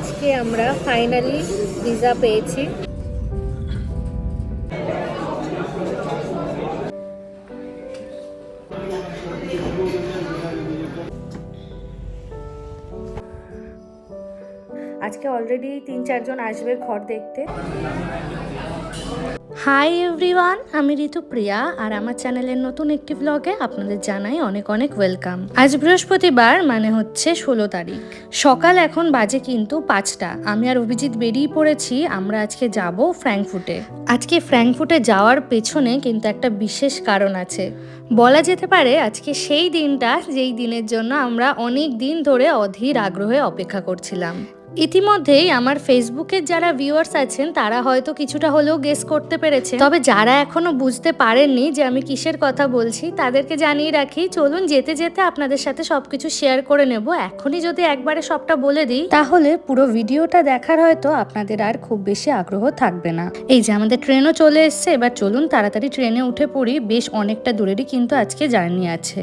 আজকে আমরা finally visa পেয়েছি। আজকে অলরেডি তিন চারজন আসবে ঘর দেখতে। হাই এভরিওয়ান আমি ঋতুপ্রিয়া আর আমার চ্যানেলের নতুন একটি ব্লগে আপনাদের জানাই অনেক অনেক ওয়েলকাম আজ বৃহস্পতিবার মানে হচ্ছে ষোলো তারিখ। সকাল এখন বাজে কিন্তু পাঁচটা। আমি আর অভিজিৎ বেরিয়ে পড়েছি, আমরা আজকে যাব ফ্র্যাঙ্কফুটে। আজকে ফ্র্যাঙ্কফুটে যাওয়ার পেছনে কিন্তু একটা বিশেষ কারণ আছে। বলা যেতে পারে আজকে সেই দিনটা, যেই দিনের জন্য আমরা অনেক দিন ধরে অধীর আগ্রহে অপেক্ষা করছিলাম। ইতিমধ্যেই আমার ফেসবুকের যারা ভিউয়ার্স আছেন, তারা হয়তো কিছুটা হলেও গেস করতে পেরেছে তবে যারা এখনও বুঝতে পারেননি যে আমি কিসের কথা বলছি, তাদেরকে জানিয়ে রাখি, চলুন যেতে যেতে আপনাদের সাথে সবকিছু শেয়ার করে নেব। এখনই যদি একবারে সবটা বলে দিই, তাহলে পুরো ভিডিওটা দেখার হয়তো আপনাদের আর খুব বেশি আগ্রহ থাকবে না। এই যে আমাদের ট্রেনও চলে এসছে, এবার চলুন তাড়াতাড়ি ট্রেনে উঠে পড়ি। বেশ অনেকটা দূরেরই কিন্তু আজকে জার্নি আছে।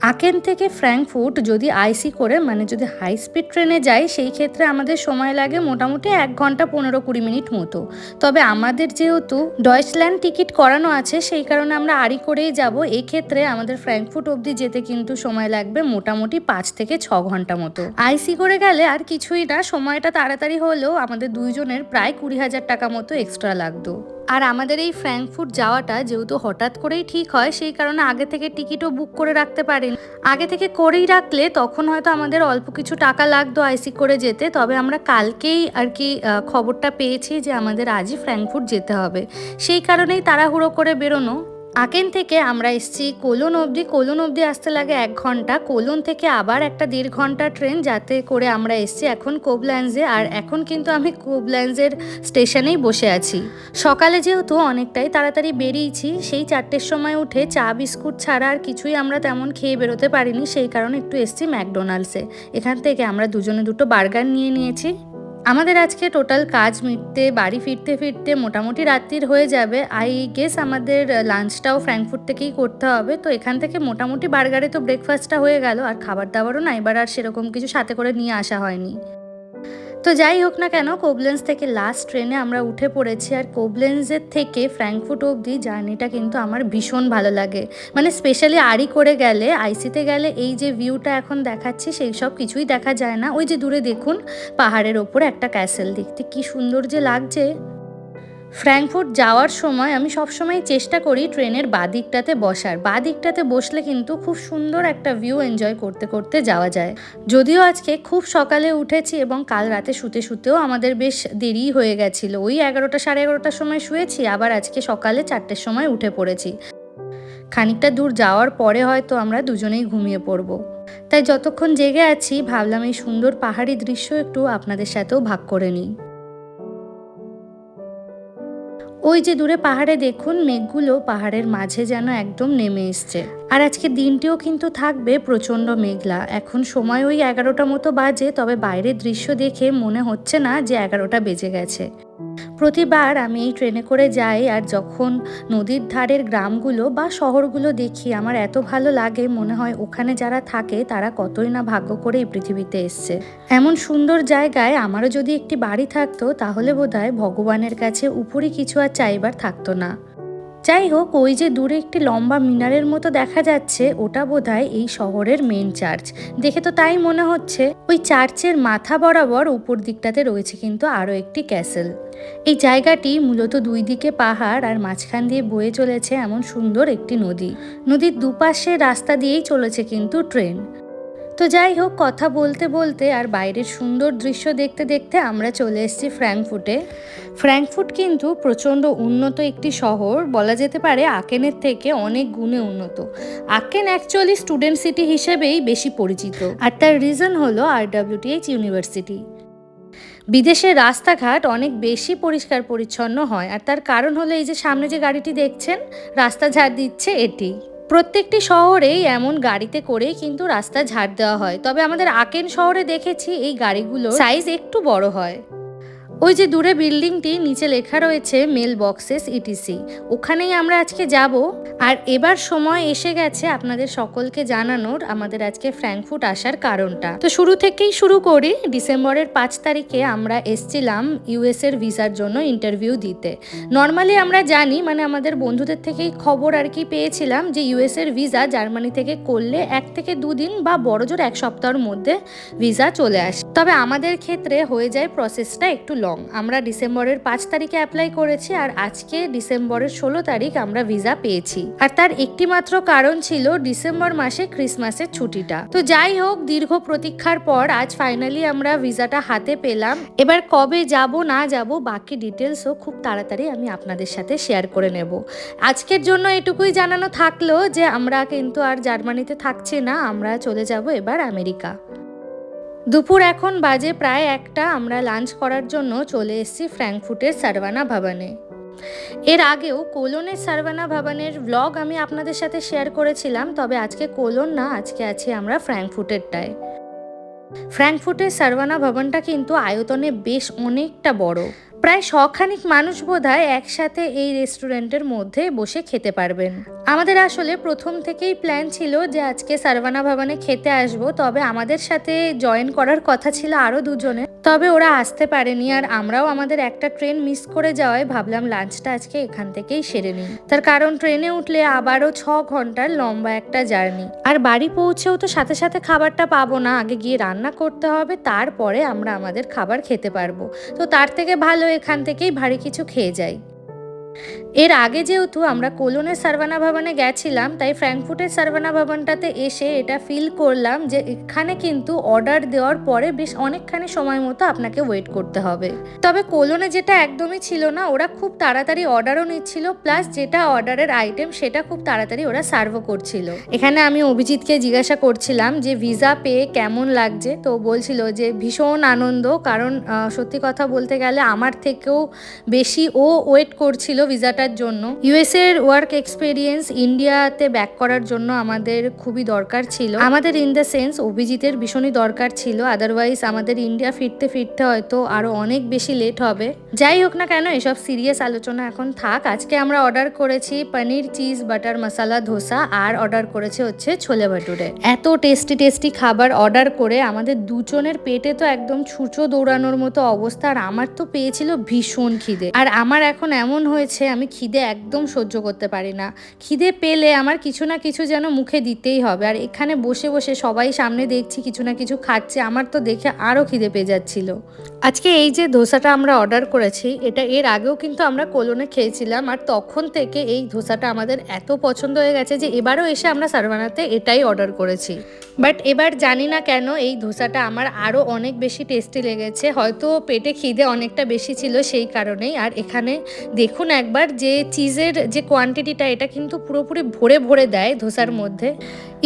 আকেন থেকে ফ্র্যাঙ্কফুট যদি আইসি করে মানে যদি হাই স্পিড ট্রেনে যাই, সেই ক্ষেত্রে আমাদের সময় লাগে মোটামুটি এক ঘণ্টা পনেরো কুড়ি মিনিট মতো। তবে আমাদের যেহেতু ডয়েচল্যান্ড টিকিট করানো আছে, সেই কারণে আমরা আড়ি করেই যাব। এই ক্ষেত্রে আমাদের ফ্র্যাঙ্কফুট অবধি যেতে কিন্তু সময় লাগবে মোটামুটি পাঁচ থেকে ছ ঘণ্টা মতো। আইসি করে গেলে আর কিছুই না, সময়টা তাড়াতাড়ি হলেও আমাদের দুইজনের প্রায় কুড়ি হাজার টাকা মতো এক্সট্রা লাগতো। আর আমাদের এই ফ্র্যাঙ্কফুট যাওয়াটা যেহেতু হঠাৎ করেই ঠিক হয়, সেই কারণে আগে থেকে টিকিটও বুক করে রাখতে পারেন। আগে থেকে করেই রাখলে তখন হয়তো আমাদের অল্প কিছু টাকা লাগতো আইসি করে যেতে, তবে আমরা কালকেই আর কি খবরটা পেয়েছি যে আমাদের আজই ফ্র্যাঙ্কফুট যেতে হবে। সেই কারণেই তাড়াহুড়ো করে বেরোনো। আকেন থেকে আমরা এসছি কোলন অবধি। কোলন অবধি আসতে লাগে এক ঘণ্টা। কোলন থেকে আবার একটা দেড় ঘণ্টা ট্রেন যাতে করে আমরা এসছি এখন কোবল্যান্ডসে আর এখন কিন্তু আমি কোবল্যান্ডসের স্টেশনেই বসে আছি। সকালে যেহেতু অনেকটাই তাড়াতাড়ি বেরিয়েছি, সেই চারটের সময় উঠে চা, বিস্কুট ছাড়া আর কিছুই আমরা তেমন খেয়ে বেরোতে পারিনি। সেই কারণে একটু এসছি ম্যাকডোনাল্ডসে। এখান থেকে আমরা দুজনে দুটো বার্গার নিয়ে নিয়েছি। আমাদের আজকে টোটাল কাজ মিটতে, বাড়ি ফিরতে ফিরতে মোটামুটি রাত্রির হয়ে যাবে। আই গেস আমাদের লাঞ্চটাও ফ্র্যাঙ্কফুট থেকেই করতে হবে। তো এখান থেকে মোটামুটি বার্গারে তো ব্রেকফাস্টটা হয়ে গেল। আর খাবার দাবারও না, এবার আর সেরকম কিছু সাথে করে নিয়ে আসা হয়নি। তো যাই হোক না কেন কোবলেন্স থেকে লাস্ট ট্রেনে আমরা উঠে পড়েছি আর কোবলেন্সের থেকে ফ্র্যাঙ্কফুট অবধি জার্নিটা কিন্তু আমার ভীষণ ভালো লাগে। মানে স্পেশালি আড়ি করে গেলে আইসিতে গেলে এই যে ভিউটা এখন দেখাচ্ছি, সেই সব কিছুই দেখা যায় না। ওই যে দূরে দেখুন, পাহাড়ের ওপর একটা ক্যাসেল দেখতে। কি সুন্দর যে লাগছে। ফ্র্যাঙ্কফুট যাওয়ার সময় আমি সবসময় চেষ্টা করি ট্রেনের বাদিকটাতে বসার। বাদিকটাতে বসলে কিন্তু খুব সুন্দর একটা ভিউ এনজয় করতে করতে যাওয়া যায়। যদিও আজকে খুব সকালে উঠেছি এবং কাল রাতে শুতে শুতেও আমাদের বেশ দেরি হয়ে গেছিল। ওই এগারোটা সাড়ে এগারোটার সময় শুয়েছি, আবার আজকে সকালে চারটের সময় উঠে পড়েছি। খানিকটা দূর যাওয়ার পরে হয়তো আমরা দুজনেই ঘুমিয়ে পড়ব। তাই যতক্ষণ জেগে আছি, ভাবলাম এই সুন্দর পাহাড়ি দৃশ্য একটু আপনাদের সাথেও ভাগ করে নিই। ওই যে দূরে পাহাড়ে দেখুন, মেঘগুলো পাহাড়ের মাঝে যেন একদম নেমে এসছে। আর আজকে দিনটিও কিন্তু থাকবে প্রচণ্ড মেঘলা। এখন সময় ওই এগারোটা মতো বাজে, তবে বাইরের দৃশ্য দেখে মনে হচ্ছে না যে এগারোটা বেজে গেছে। প্রতিবার আমি এই ট্রেনে করে যাই আর যখন নদীর ধারের গ্রামগুলো বা শহরগুলো দেখি, আমার এত ভালো লাগে, মনে হয় ওখানে যারা থাকে তারা কতই না ভাগ্য করে এই পৃথিবীতে এসছে। এমন সুন্দর জায়গায় আমারও যদি একটি বাড়ি থাকতো, তাহলে বোধহয় ভগবানের কাছে উপরে কিছু আর চাইবার থাকতো না। যাই হোক ওই যে দূরে একটি লম্বা মিনারের মতো দেখা যাচ্ছে, ওটা বোধহয় এই শহরের মেন চার্চ দেখে তো তাই মনে হচ্ছে, ওই চার্চের মাথা বরাবর উপর দিকটাতে রয়েছে কিন্তু আরও একটি ক্যাসেল এই জায়গাটি মূলত দুই দিকে পাহাড় আর মাঝখান দিয়ে বয়ে চলেছে এমন সুন্দর একটি নদী। নদীর দুপাশে রাস্তা দিয়েই চলেছে কিন্তু ট্রেন তো যাই হোক, কথা বলতে বলতে আর বাইরের সুন্দর দৃশ্য দেখতে দেখতে আমরা চলে এসেছি ফ্র্যাঙ্কফুটে। ফ্র্যাঙ্কফুট কিন্তু প্রচণ্ড উন্নত একটি শহর, বলা যেতে পারে আকেনের থেকে অনেক গুণে উন্নত। আকেন অ্যাকচুয়ালি স্টুডেন্ট সিটি হিসেবেই বেশি পরিচিত। আর তার রিজন হলো আর ডাব্লিউটিএইচ ইউনিভার্সিটি বিদেশের রাস্তাঘাট অনেক বেশি পরিষ্কার পরিচ্ছন্ন হয়। আর তার কারণ হলো এই যে সামনে যে গাড়িটি দেখছেন, রাস্তা ঝাড় দিচ্ছে এটি। প্রত্যেকটি শহরেই এমন গাড়িতে করে কিন্তু রাস্তা ঝাড় দেওয়া হয়। তবে আমাদের আকেন শহরে দেখেছি এই গাড়িগুলো সাইজ একটু বড় হয়। ওই যে দূরে বিল্ডিংটি, নিচে লেখা রয়েছে মেল বক্সেস ইটিসি। ওখানেই আমরা আজকে যাব। আর এবার সময় এসে গেছে আপনাদের সকলকে জানানোর আমাদের আজকে ফ্র্যাঙ্কফুট আসার কারণটা। তো শুরু থেকেই শুরু করি। ডিসেম্বরের পাঁচ তারিখে আমরা এসছিলাম ইউএস এর ভিসার জন্য ইন্টারভিউ দিতে। নর্মালি আমরা জানি মানে আমাদের বন্ধুদের থেকেই খবর আর কি পেয়েছিলাম যে ইউএস এর ভিসা জার্মানি থেকে করলে এক থেকে দুদিন বা বড়জোর এক সপ্তাহের মধ্যে ভিসা চলে আসে। তবে আমাদের ক্ষেত্রে হয়ে যায় প্রসেসটা একটু লং আমরা ডিসেম্বরের পাঁচ তারিখে অ্যাপ্লাই করেছি আর আজকে ডিসেম্বরের ষোলো তারিখ আমরা ভিসা পেয়েছি। আর তার একটি মাত্র কারণ ছিল ডিসেম্বর মাসে ক্রিসমাসের ছুটিটা। তো যাই হোক, দীর্ঘ প্রতীক্ষার পর আজ ফাইনালি আমরা ভিসাটা হাতে পেলাম। এবার কবে যাব, না যাব, বাকি ডিটেলসও খুব তাড়াতাড়ি আমি আপনাদের সাথে শেয়ার করে নেব। আজকের জন্য এটুকুই জানানো থাকল যে আমরা কিন্তু আর জার্মানিতে থাকছি না, আমরা চলে যাব এবার আমেরিকা। দুপুর এখন বাজে প্রায় একটা, আমরা লাঞ্চ করার জন্য চলে এসেছি ফ্র্যাঙ্কফুটের সারভানা ভবনে। এর আগেও কোলনের সারভানা ভবনের ব্লগ আমি আপনাদের সাথে শেয়ার করেছিলাম, তবে আজকে কোলন না, আজকে আছি আমরা ফ্র্যাঙ্কফুটেরটায়। ফ্র্যাঙ্কফুটের সারভানা ভবনটা কিন্তু আয়তনে বেশ অনেকটা বড়। প্রায় শখানিক মানুষ বোধহয় একসাথে এই রেস্টুরেন্টের মধ্যে বসে খেতে পারবেন। আমাদের আসলে প্রথম থেকেই প্ল্যান ছিল যে আজকে সারভানা ভবনে খেতে আসব, তবে আমাদের সাথে জয়েন করার কথা ছিল আরও দুজনে। তবে ওরা আসতে পারেনি আর আমরাও আমাদের একটা ট্রেন মিস করে যাওয়ায় ভাবলাম লাঞ্চটা আজকে এখান থেকেই সেরে নিই। তার কারণ ট্রেনে উঠলে আবারও ছ ঘণ্টার লম্বা একটা জার্নি আর বাড়ি পৌঁছেও তো সাথে সাথে খাবারটা পাবো না, আগে গিয়ে রান্না করতে হবে, তারপরে আমরা আমাদের খাবার খেতে পারব। তো তার থেকে ভালো এখান থেকেই ভারী কিছু খেয়ে যাই। এর আগে যেহেতু আমরা কোলনের সারভানা ভবনে গেছিলাম, তাই ফ্র্যাঙ্কফুটের সারভানা ভবনটাতে এসে এটা ফিল করলাম যে এখানে কিন্তু অর্ডার দেওয়ার পরে বেশ অনেকখানি সময় মতো আপনাকে ওয়েট করতে হবে। তবে কোলনে যেটা একদমই ছিল না, ওরা খুব তাড়াতাড়ি অর্ডারও নিচ্ছিল, প্লাস যেটা অর্ডারের আইটেম সেটা খুব তাড়াতাড়ি ওরা সার্ভও করছিল। এখানে আমি অভিজিৎকে জিজ্ঞাসা করছিলাম যে ভিসা পেয়ে কেমন লাগছে, তো বলছিল যে ভীষণ আনন্দ, কারণ সত্যি কথা বলতে গেলে আমার থেকেও বেশি ও ওয়েট করছিল ভিসাটার জন্য ইউএস এর ওয়ার্ক এক্সপিরিয়েন্স ইন্ডিয়াতে ব্যাক করার জন্য আমাদের খুবই দরকার ছিল। আমাদের ইন দ্য সেন্স অভিজিতের ভীষণই দরকার ছিল আদারওয়াইজ আমাদের ইন্ডিয়া ফিরতে ফিরতে হয়তো আরও অনেক বেশি লেট হবে। যাই হোক না কেন, এসব সিরিয়াস আলোচনা এখন থাক। আজকে আমরা অর্ডার করেছি পনির চিজ বাটার মশালা ধোসা, আর অর্ডার করেছে হচ্ছে ছোলে ভাটুরে। এত টেস্টি টেস্টি খাবার অর্ডার করে আমাদের দুজনের পেটে তো একদম ছুঁচো দৌড়ানোর মতো অবস্থা, আর আমার তো পেয়েছিল ভীষণ খিদে। আর আমার এখন এমন হয়েছে আমি খিদে একদম সহ্য করতে পারি না। খিদে পেলে আমার কিছু না কিছু যেন মুখে দিতেই হবে। আর এখানে বসে বসে সবাই সামনে দেখছি কিছু না কিছু খাচ্ছে। আমার তো দেখে আরও খিদে পেয়ে যাচ্ছিল। আজকে এই যে ধোসাটা আমরা অর্ডার করেছি, এটা এর আগেও কিন্তু আমরা কোলনে খেয়েছিলাম। আর তখন থেকে এই ধোসাটা আমাদের এত পছন্দ হয়ে গেছে যে এবারও এসে আমরা সারভানাতে এটাই অর্ডার করেছি। বাট এবার জানি না কেন এই ধোসাটা আমার আরও অনেক বেশি টেস্টি লেগেছে। হয়তো পেটে খিদে অনেকটা বেশি ছিল সেই কারণেই। আর এখানে দেখুন একবার যে চিজের যে কোয়ান্টিটিটা এটা কিন্তু পুরোপুরি ভরে ভরে দেয় ধোসার মধ্যে।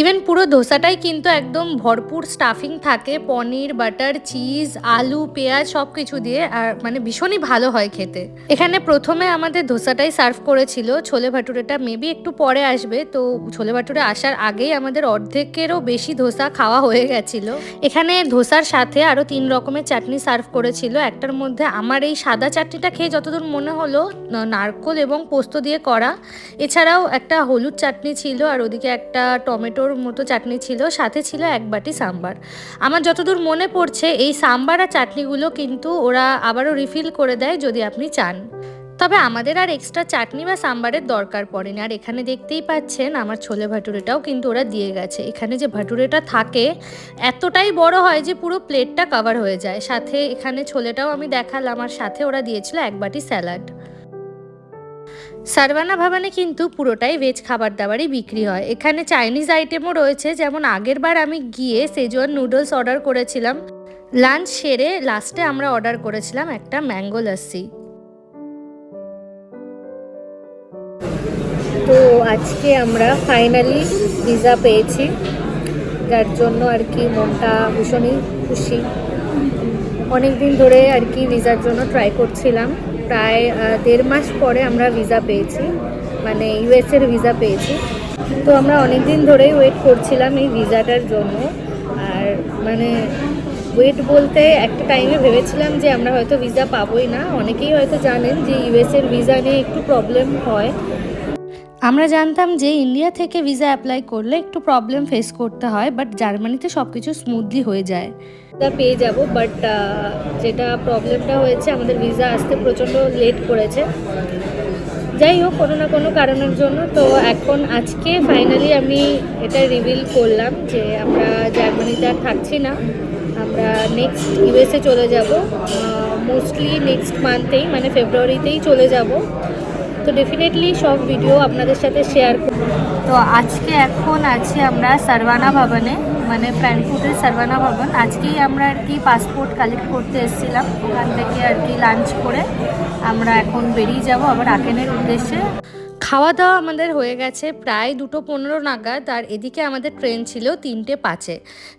ইভেন পুরো ধোসাটাই কিন্তু একদম ভরপুর স্টাফিং থাকে, পনির বাটার চিজ আলু, পেঁয়াজ সব কিছু দিয়ে, আর মানে ভীষণই ভালো হয় খেতে। এখানে প্রথমে আমাদের ধোসাটাই সার্ভ করেছিল, ছোলে ভাটুরেটা মেবি একটু পরে আসবে, তো ছোলে ভাটুরে আসার আগেই আমাদের অর্ধেকেরও বেশি ধোসা খাওয়া হয়ে গেছিল। এখানে ধোসার সাথে আরও তিন রকমের চাটনি সার্ভ করেছিল, একটার মধ্যে আমার এই সাদা চাটনিটা খেয়ে যতদূর মনে হলো নারকোল এবং পোস্ত দিয়ে করা। এছাড়াও একটা হলুদ চাটনি ছিল আর ওদিকে একটা টমেটোর মতো চাটনি ছিল, সাথে ছিল এক বাটি সাম্বার। আমার যতদূর মনে পড়ছে, এই সাম্বার আর চাটনিগুলো কিন্তু ওরা আবারও রিফিল করে দেয় যদি আপনি চান। তবে আমাদের আর এক্সট্রা চাটনি বা সাম্বারের দরকার পড়েনি। আর এখানে দেখতেই পাচ্ছেন, আমার ছোলে ভাটুরেটাও কিন্তু ওরা দিয়ে গেছে। এখানে যে ভাটুরেটা থাকে, এতটাই বড় হয় যে পুরো প্লেটটা কভার হয়ে যায়। সাথে এখানে ছোলেটাও আমি দেখালাম, আর সাথে ওরা দিয়েছিল এক বাটি স্যালাড। সারভানা ভবনে কিন্তু পুরোটাই ভেজ খাবার দাবারই বিক্রি হয়। এখানে চাইনিজ আইটেমও রয়েছে, যেমন আগের বার আমি গিয়ে সেজোয়ান নুডলস অর্ডার করেছিলাম। লাঞ্চ সেরে লাস্টে আমরা অর্ডার করেছিলাম একটা ম্যাঙ্গো লস্যি তো আজকে আমরা ফাইনালি ভিসা পেয়েছি। যার জন্য আর কি মনটা ভীষণই খুশি। অনেক দিন ধরে আর কি ভিসার জন্য ট্রাই করছিলাম। প্রায় দেড় মাস পরে আমরা ভিসা পেয়েছি। মানে ইউএসের ভিসা পেয়েছি। তো আমরা অনেক দিন ধরেই ওয়েট করছিলাম এই ভিসাটার জন্য। আর মানে ওয়েট বলতে একটা টাইমে ভেবেছিলাম যে আমরা হয়তো ভিসা পাবোই না। অনেকেই হয়তো জানেন যে ইউএসের ভিসা নিয়ে একটু প্রবলেম হয়। আমরা জানতাম যে ইন্ডিয়া থেকে ভিসা অ্যাপ্লাই করলে একটু প্রবলেম ফেস করতে হয় বাট জার্মানিতে সব কিছু স্মুথলি হয়ে যায়। ভিসা পেয়ে যাব বাট যেটা প্রবলেমটা হয়েছে, আমাদের ভিসা আসতে প্রচণ্ড লেট করেছে। যাই হোক, কোনো না কোনো কারণের জন্য, তো এখন আজকে ফাইনালি আমি এটা রিভিল করলাম যে আমরা জার্মানিতে আর থাকছি না। আমরা নেক্সট ইউএসএ চলে যাব মোস্টলি নেক্সট মান্থেই মানে ফেব্রুয়ারিতেই চলে যাব। তো ডেফিনেটলি সব ভিডিও আপনাদের সাথে শেয়ার তো আজকে এখন আছি আমরা সারভানা ভবনে মানে ফ্র্যাঙ্কফুটের সারভানা ভবন আজকেই আমরা আর কি পাসপোর্ট কালেক্ট করতে এসেছিলাম, ওখান থেকে আর কি লাঞ্চ করে আমরা এখন বেরিয়ে যাব আবার আকেনের উদ্দেশ্যে। খাওয়া দাওয়া আমাদের হয়ে গেছে প্রায় দুটো পনেরো নাগাদ আর এদিকে আমাদের ট্রেন ছিল তিনটে পাঁচে।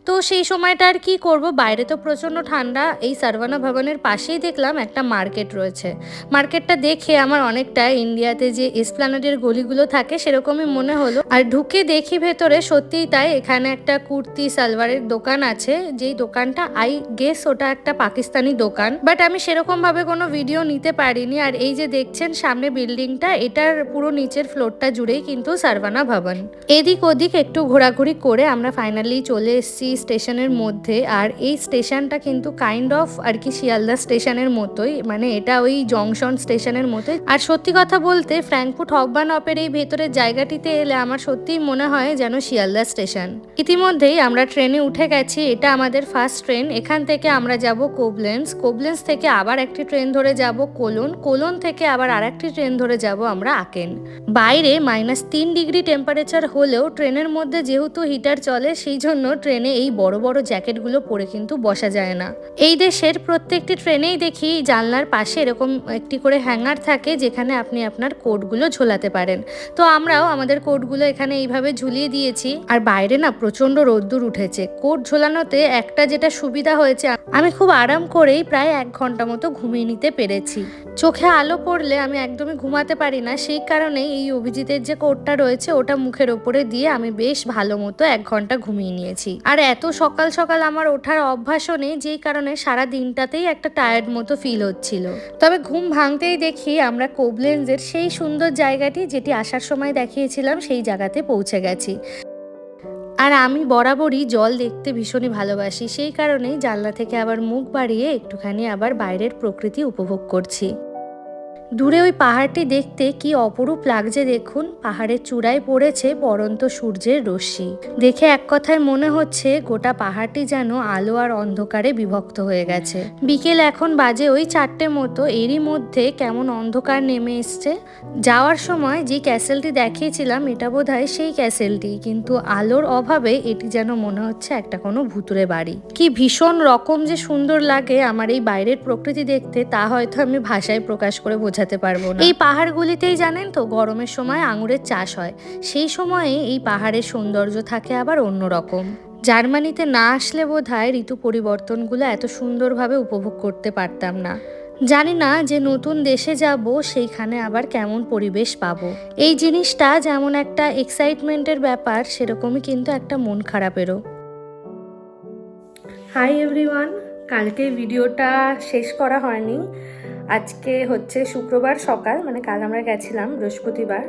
তো সেই সময়টা আর কি করব? বাইরে তো প্রচণ্ড ঠান্ডা। এই সারভানা ভবনের পাশেই দেখলাম একটা মার্কেট রয়েছে। মার্কেটটা দেখে আমার অনেকটা ইন্ডিয়াতে যে এসপ্লানেডের গলিগুলো থাকে সেরকমই মনে হলো। আর ঢুকে দেখি ভেতরে সত্যিই তাই এখানে একটা কুর্তি, সালোয়ারের দোকান আছে। যেই দোকানটা আই গেস ওটা একটা পাকিস্তানি দোকান। বাট আমি সেরকমভাবে কোনো ভিডিও নিতে পারিনি। আর এই যে দেখছেন সামনে বিল্ডিংটা, এটার পুরো নিচের ফ্লোরটা জুড়েই কিন্তু সারভানা ভবন এদিক ওদিক একটু ঘোরাঘুরি করে আমরা ফাইনালি চলে এসেছি স্টেশনের মধ্যে। আর এই স্টেশনটা কিন্তু কাইন্ড অফ আর কি শিয়ালদা স্টেশনের মতোই। মানে এটা ওই জংশন স্টেশনের মতোই। আর সত্যি কথা বলতে ফ্র্যাঙ্কফুট হকবান অপের এই ভেতরের জায়গাটিতে এলে আমার সত্যিই মনে হয় যেন শিয়ালদা স্টেশন। ইতিমধ্যেই আমরা ট্রেনে উঠে গেছি। এটা আমাদের ফার্স্ট ট্রেন এখান থেকে আমরা যাব কোবলেন্স কোবলেন্স থেকে আবার একটি ট্রেন ধরে যাব কোলন কোলন থেকে আবার আর একটি ট্রেন ধরে যাব আমরা আকেন বাইরে মাইনাস তিন ডিগ্রি টেম্পারেচার হলেও ট্রেনের মধ্যে যেহেতু হিটার চলে, সেই জন্য ট্রেনে এই বড় বড় জ্যাকেটগুলো পরে কিন্তু বসা যায় না। এই দেশের প্রত্যেকটি ট্রেনেই দেখি জানলার পাশে এরকম একটি করে হ্যাঙ্গার থাকে, যেখানে আপনি আপনার কোটগুলো ঝোলাতে পারেন। তো আমরাও আমাদের কোটগুলো এখানে এইভাবে ঝুলিয়ে দিয়েছি। আর বাইরে না প্রচণ্ড রোদ্দুর উঠেছে। কোট ঝোলানোতে একটা যেটা সুবিধা হয়েছে, আমি খুব আরাম করেই প্রায় এক ঘণ্টা মতো ঘুমিয়ে নিতে পেরেছি। চোখে আলো পড়লে আমি একদমই ঘুমাতে পারি না, সেই কারণে এই অভিজিতের যে কোটটা রয়েছে, ওটা মুখের ওপরে দিয়ে আমি বেশ ভালো মতো এক ঘণ্টা ঘুমিয়ে নিয়েছি। আর এত সকাল সকাল আমার ওঠার অভ্যাসও নেই, যেই কারণে সারা দিনটাতেই একটা টায়ার্ড মতো ফিল হচ্ছিল। তবে ঘুম ভাঙতেই দেখি আমরা কোবলেন্সের সেই সুন্দর জায়গাটি, যেটি আসার সময় দেখিয়েছিলাম, সেই জায়গাতে পৌঁছে গেছি। আর আমি বরাবরই জল দেখতে ভীষণই ভালোবাসি, সেই কারণেই জানলা থেকে আবার মুখ বাড়িয়ে একটুখানি আবার বাইরের প্রকৃতি উপভোগ করছি। দূরে ওই পাহাড়টি দেখতে কি অপরূপ লাগছে দেখুন। পাহাড়ের চূড়ায় পড়েছে পরন্ত সূর্যের রশ্মি। দেখে এক কথায় মনে হচ্ছে গোটা পাহাড়টি যেন আলো আর অন্ধকারে বিভক্ত হয়ে গেছে। বিকেল এখন বাজে ওই চারটে মতো। এরই মধ্যে কেমন অন্ধকার নেমে এসছে। যাওয়ার সময় যে ক্যাসেলটি দেখিয়েছিলাম, এটা বোধ হয় সেই ক্যাসেলটি। কিন্তু আলোর অভাবে এটি যেন মনে হচ্ছে একটা কোনো ভুতুরে বাড়ি। কি ভীষণ রকম যে সুন্দর লাগে আমার এই বাইরের প্রকৃতি দেখতে, তা হয়তো আমি ভাষায় প্রকাশ করে বোঝাতে পারব না। এই পাহাড়গুলিতেই জানেন তো গরমের সময় আঙুরের চাষ হয়। সেই সময়ে এই পাহাড়ের সৌন্দর্য থাকে আবার অন্যরকম জার্মানিতে না আসলে বোধ হয় ঋতু পরিবর্তনগুলো এত সুন্দরভাবে উপভোগ করতে পারতাম না। জানি না যে নতুন দেশে যাব সেইখানে আবার কেমন পরিবেশ পাবো। এই জিনিসটা যেমন একটা এক্সাইটমেন্টের ব্যাপার সেরকমই কিন্তু একটা মন খারাপেরও। হাই এভরিওয়ান কালকে ভিডিওটা শেষ করা হয়নি। আজকে হচ্ছে শুক্রবার সকাল মানে কাল আমরা গেছিলাম বৃহস্পতিবার।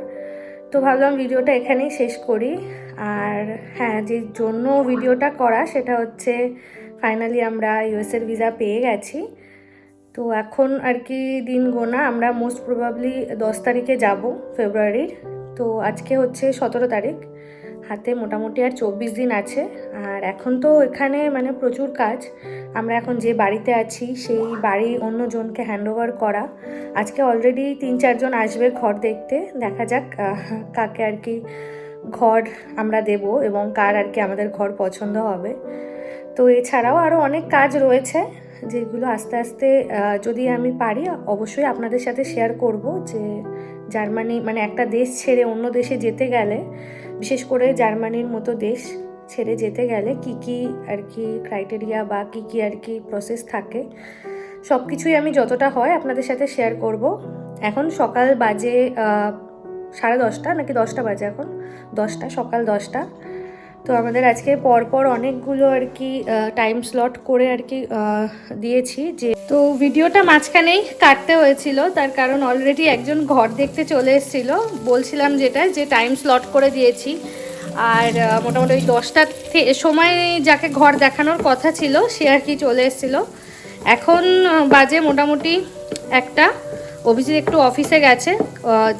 তো ভাবলাম ভিডিওটা এখানেই শেষ করি। আর হ্যাঁ যে জন্য ভিডিওটা করা সেটা হচ্ছে ফাইনালি আমরা ইউএসের ভিসা পেয়ে গেছি। তো এখন আর কি দিন গোনা, আমরা মোস্ট প্রবাবলি দশ তারিখে যাব ফেব্রুয়ারির তো আজকে হচ্ছে সতেরো তারিখ। হাতে মোটামুটি আর চব্বিশ দিন আছে। আর এখন তো এখানে মানে প্রচুর কাজ। আমরা এখন যে বাড়িতে আছি, সেই বাড়ি অন্যজনকে হ্যান্ডওভার করা। আজকে অলরেডি তিন চারজন আসবে ঘর দেখতে। দেখা যাক কাকে আর কি ঘর আমরা দেব এবং কার আর কি আমাদের ঘর পছন্দ হবে। তো এছাড়াও আরও অনেক কাজ রয়েছে, যেগুলো আস্তে আস্তে যদি আমি পারি, অবশ্যই আপনাদের সাথে শেয়ার করব যে জার্মানি মানে একটা দেশ ছেড়ে অন্য দেশে যেতে গেলে বিশেষ করে জার্মানির মতো দেশ ছেড়ে যেতে গেলে কি কি আর কি ক্রাইটেরিয়া বা কি কি আর কি প্রসেস থাকে সব কিছুই আমি যতটা হয় আপনাদের সাথে শেয়ার করব। এখন সকাল বাজে সাড়ে দশটা নাকি দশটা বাজে এখন? দশটা, সকাল দশটা। তো আমাদের আজকে পরপর অনেকগুলো আর কি টাইম স্লট করে আর কি দিয়েছি যে, তো ভিডিওটা মাঝখানেই কাটতে হয়েছিল, তার কারণ অলরেডি একজন ঘর দেখতে চলে এসেছিল। বলছিলাম যেটা, যে টাইম স্লট করে দিয়েছি। আর মোটামুটি ওই দশটার সময় যাকে ঘর দেখানোর কথা ছিল, সে আর কি চলে এসেছিল। এখন বাজে মোটামুটি একটা। অভিজিৎ একটু অফিসে গেছে।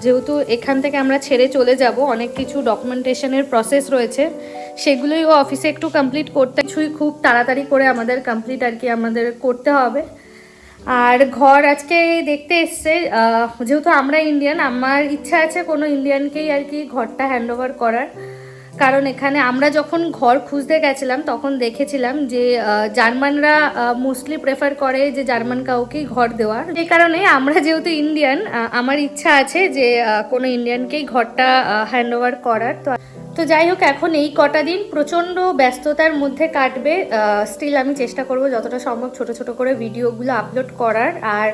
যেহেতু এখান থেকে আমরা ছেড়ে চলে যাব, অনেক কিছু ডকুমেন্টেশনের প্রসেস রয়েছে। সেগুলোই ও অফিসে একটু কমপ্লিট করতে কিছুই খুব তাড়াতাড়ি করে আমাদের কমপ্লিট আর কি আমাদের করতে হবে। আর ঘর আজকে দেখতে এসছে যেহেতু আমরা ইন্ডিয়ান আমার ইচ্ছা আছে কোনো ইন্ডিয়ানকেই আর কি ঘরটা হ্যান্ড ওভার করার। কারণ এখানে আমরা যখন ঘর খুঁজতে গেছিলাম, তখন দেখেছিলাম যে জার্মানরা মোস্টলি প্রেফার করে যে জার্মান কাউকেই ঘর দেওয়ার। এই কারণে আমরা যেহেতু ইন্ডিয়ান আমার ইচ্ছা আছে যে কোনো ইন্ডিয়ানকেই ঘরটা হ্যান্ড ওভার করার। তো তো যাই হোক, এখন এই কটা দিন প্রচণ্ড ব্যস্ততার মধ্যে কাটবে। স্টিল আমি চেষ্টা করব যতটা সম্ভব ছোট ছোট করে ভিডিওগুলো আপলোড করার। আর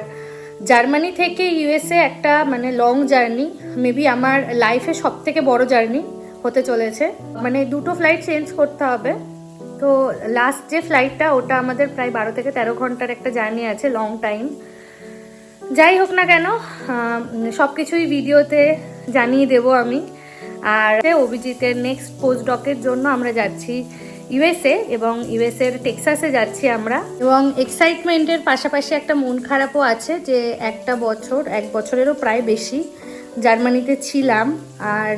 জার্মানি থেকে ইউএসএ একটা মানে লং জার্নি মেবি আমার লাইফে সব থেকে বড় জার্নি হতে চলেছে। মানে দুটো ফ্লাইট চেঞ্জ করতে হবে। তো লাস্ট যে ফ্লাইটটা ওটা আমাদের প্রায় বারো থেকে তেরো ঘণ্টার একটা জার্নি আছে লং টাইম যাই হোক না কেন সব কিছুই ভিডিওতে জানিয়ে দেব আমি। আর অভিজিতের নেক্সট পোস্ট ডকের জন্য আমরা যাচ্ছি ইউএসএ এবং ইউএসএর টেক্সাসে যাচ্ছি আমরা। এবং এক্সাইটমেন্টের পাশাপাশি একটা মন খারাপও আছে যে একটা বছর, এক বছরেরও প্রায় বেশি জার্মানিতে ছিলাম। আর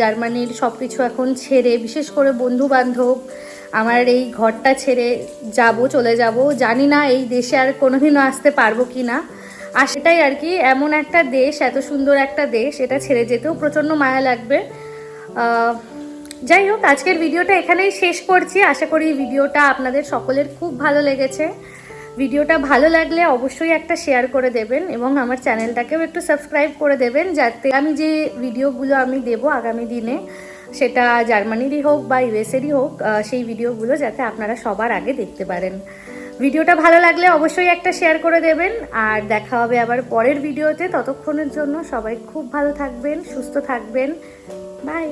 জার্মানির সব কিছু এখন ছেড়ে, বিশেষ করে বন্ধু বান্ধব আমার এই ঘরটা ছেড়ে যাব, চলে যাব। জানি না এই দেশে আর কোনোদিনও আসতে পারব কি না আর সেটাই আর কি, এমন একটা দেশ, এত সুন্দর একটা দেশ, এটা ছেড়ে যেতেও প্রচণ্ড মায়া লাগবে। যাই হোক, আজকের ভিডিওটা এখানেই শেষ করছি। আশা করি ভিডিওটা আপনাদের সকলের খুব ভালো লেগেছে। ভিডিওটা ভালো লাগলে অবশ্যই একটা শেয়ার করে দেবেন এবং আমার চ্যানেলটাকেও একটু সাবস্ক্রাইব করে দেবেন যাতে আমি যে ভিডিওগুলো আমি দেব আগামী দিনে, সেটা জার্মানিরই হোক বা ইউএসএরই হোক সেই ভিডিওগুলো যাতে আপনারা সবার আগে দেখতে পারেন। ভিডিওটা ভালো লাগলে অবশ্যই একটা শেয়ার করে দেবেন। আর দেখা হবে আবার পরের ভিডিওতে। ততক্ষণের জন্য সবাই খুব ভালো থাকবেন, সুস্থ থাকবেন। বাই